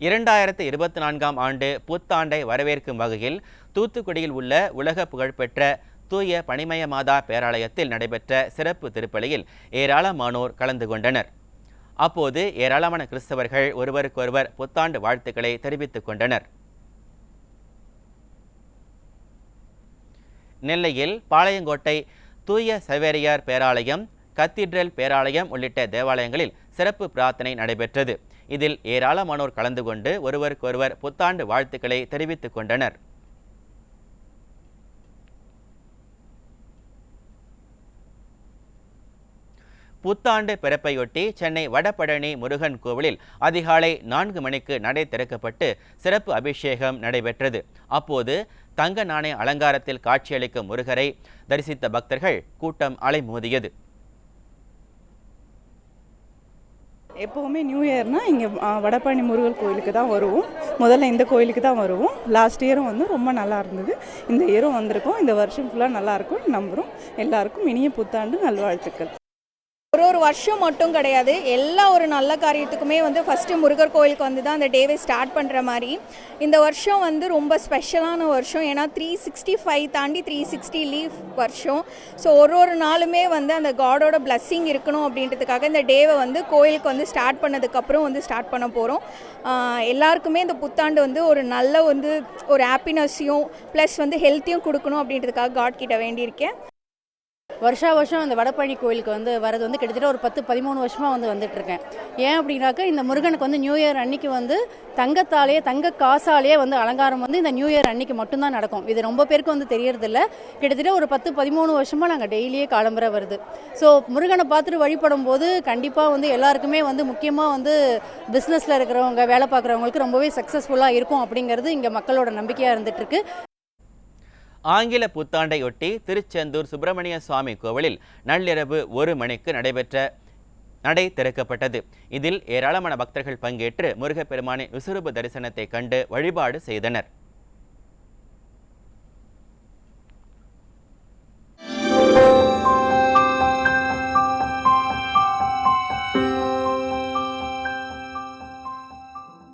இரண்டாயிரத்து இருபத்தி நான்காம் ஆண்டு புத்தாண்டை வரவேற்கும் வகையில் தூத்துக்குடியில் உள்ள உலக புகழ்பெற்ற தூய பனிமய மாதா பேராலயத்தில் நடைபெற்ற சிறப்பு திருப்பலியில் ஏராளமானோர் கலந்து கொண்டனர். அப்போது ஏராளமான கிறிஸ்தவர்கள் ஒருவருக்கொருவர் புத்தாண்டு வாழ்த்துக்களை தெரிவித்துக் கொண்டனர். நெல்லையில் பாளையங்கோட்டை தூய சவேரியார் பேராலயம் கத்தீட்ரல் பேராலயம் உள்ளிட்ட தேவாலயங்களில் சிறப்பு பிரார்த்தனை நடைபெற்றது. இதில் ஏராளமானோர் கலந்து கொண்டு ஒருவருக்கொருவர் புத்தாண்டு வாழ்த்துக்களை தெரிவித்துக் கொண்டனர். புத்தாண்டு பிறப்பையொட்டி சென்னை வடபழனி முருகன் கோவிலில் அதிகாலை நான்கு மணிக்கு நடை திறக்கப்பட்டு சிறப்பு அபிஷேகம் நடைபெற்றது. அப்போது தங்க நாணய அலங்காரத்தில் காட்சியளிக்கும் முருகரை தரிசித்த பக்தர்கள் கூட்டம் அலைமோதியது. எப்போவுமே நியூ இயர்னால் இங்கே வடபழனி முருகன் கோயிலுக்கு தான் வருவோம். முதல்ல இந்த கோயிலுக்கு தான் வருவோம். லாஸ்ட் இயரும் வந்து ரொம்ப நல்லா இருந்தது. இந்த இயரும் வந்திருக்கோம். இந்த வருஷம் ஃபுல்லாக நல்லாயிருக்கும் நம்புகிறோம் எல்லாருக்கும் இனிய புத்தாண்டு நல்வாழ்த்துக்கள். ஒரு ஒரு வருஷம் மட்டும் கிடையாது. எல்லா ஒரு நல்ல காரியத்துக்குமே வந்து ஃபஸ்ட்டு முருகர் கோயிலுக்கு வந்து தான் அந்த டேவை ஸ்டார்ட் பண்ணுற மாதிரி. இந்த வருஷம் வந்து ரொம்ப ஸ்பெஷலான வருஷம். ஏன்னா த்ரீ சிக்ஸ்டி ஃபைவ் தாண்டி த்ரீ சிக்ஸ்டி லீவ் வருஷம். ஸோ ஒரு ஒரு நாளுமே வந்து அந்த காடோட பிளஸ்ஸிங் இருக்கணும் அப்படின்றதுக்காக இந்த டேவை வந்து கோயிலுக்கு வந்து ஸ்டார்ட் பண்ணதுக்கப்புறம் வந்து ஸ்டார்ட் பண்ண போகிறோம் எல்லாருக்குமே இந்த புத்தாண்டு வந்து ஒரு நல்ல வந்து ஒரு ஹாப்பினஸ்ஸையும் ப்ளஸ் வந்து ஹெல்த்தியும் கொடுக்கணும் அப்படின்றதுக்காக காட் கிட்ட வேண்டியிருக்கேன். வருஷா வருஷம் அந்த வடபழனி கோயிலுக்கு வந்து வரது வந்து கிட்டத்தட்ட ஒரு பத்து பதிமூணு வருஷமாக வந்து வந்துட்டு இருக்கேன் ஏன் அப்படின்னாக்கா இந்த முருகனுக்கு வந்து நியூ இயர் அன்னைக்கு வந்து தங்கத்தாலேயே தங்க காசாலேயே வந்து அலங்காரம் வந்து இந்த நியூ இயர் அன்னைக்கு மட்டும்தான் நடக்கும். இது ரொம்ப பேருக்கு வந்து தெரியறதில்ல. கிட்டத்தட்ட ஒரு பத்து பதிமூணு வருஷமாக நாங்கள் டெய்லியே காலம்பரை வருது. ஸோ முருகனை பார்த்துட்டு வழிபடும் போது கண்டிப்பாக வந்து எல்லாருக்குமே வந்து முக்கியமாக வந்து பிஸ்னஸில் இருக்கிறவங்க வேலை பார்க்குறவங்களுக்கு ரொம்பவே சக்ஸஸ்ஃபுல்லாக இருக்கும் அப்படிங்கிறது இங்கே மக்களோட நம்பிக்கையாக இருந்துட்டு இருக்கு ஆங்கில புத்தாண்டையொட்டி திருச்செந்தூர் சுப்பிரமணிய சுவாமி கோவிலில் நள்ளிரவு ஒரு மணிக்கு நடைபெற்ற நடை திறக்கப்பட்டது. இதில் ஏராளமான பக்தர்கள் பங்கேற்று முருகப்பெருமானின் விசுரூப தரிசனத்தை கண்டு வழிபாடு செய்தனர்.